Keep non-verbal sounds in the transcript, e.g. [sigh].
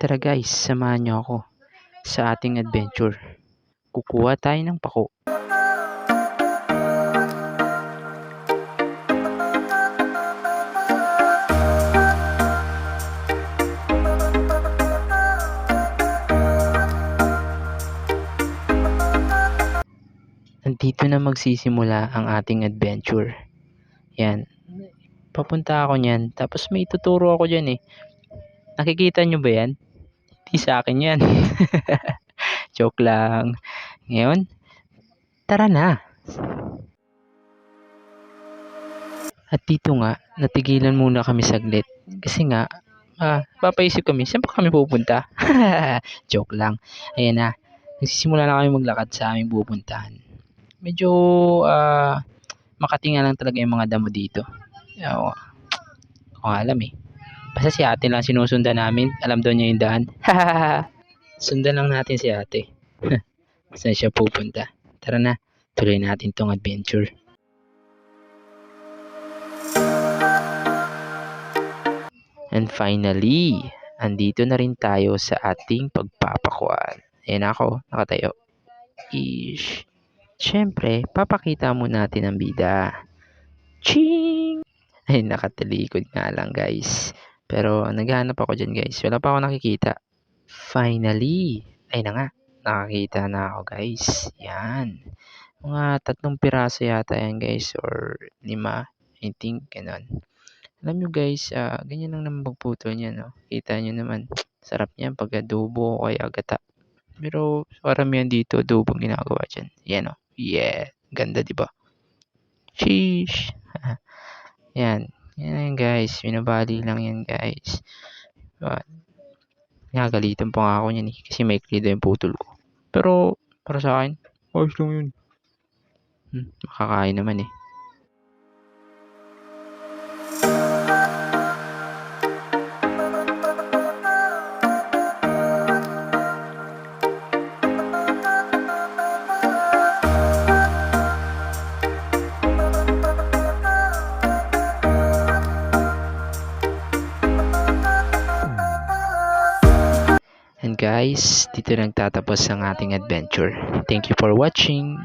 Tara guys, samahan niyo ako sa ating adventure. Kukuha tayo ng pako. Nandito na magsisimula ang ating adventure. Yan. Papunta ako niyan. Tapos may tuturo ako dyan eh. Nakikita nyo ba yan? Hindi sa akin yan. [laughs] Joke lang. Ngayon, tara na. At dito nga, natigilan muna kami saglit. Kasi nga, ah, papaisip kami, saan pa kami pupunta? [laughs] Joke lang. Ayan na, nagsisimula na kami maglakad sa aming pupuntahan. Medyo, ah, makatinga lang talaga yung mga damo dito. Ewan ko alam eh. Basta si ate lang sinusundan namin. Alam daw niya yung daan. [laughs] Sundan lang natin si ate. [laughs] Saan siya pupunta? Tara na, tuloy natin tong adventure. And finally, andito na rin tayo sa ating pagpapakuan. Ayan ako, nakatayo. Ish. Siyempre, papakita mo natin ang bida. Ching! Ay, nakatalikod nga lang guys. Pero naghahanap ako dyan guys. Wala pa ako nakikita. Finally! Ay na nga. Nakakita na ako guys. Yan. Mga tatlong piraso yata yan guys. Or lima. I think ganun. Alam nyo guys, ah, ganyan lang naman pagputol niya. No? Kita nyo naman. Sarap niyan pag adobo o kaya gata. Pero karamihan dito adobo ang ginagawa dyan. Yan o. Yeah. Ganda di ba? Sheesh. [laughs] yan. Yan guys. Binabali lang yan guys. Diba? Nagagalitan pa nga ako niyan eh. Kasi may daw yung putol ko. Pero para sa akin, ayos lang yun. Hmm, makakain naman eh. And guys, dito nagtatapos ang ating adventure. Thank you for watching.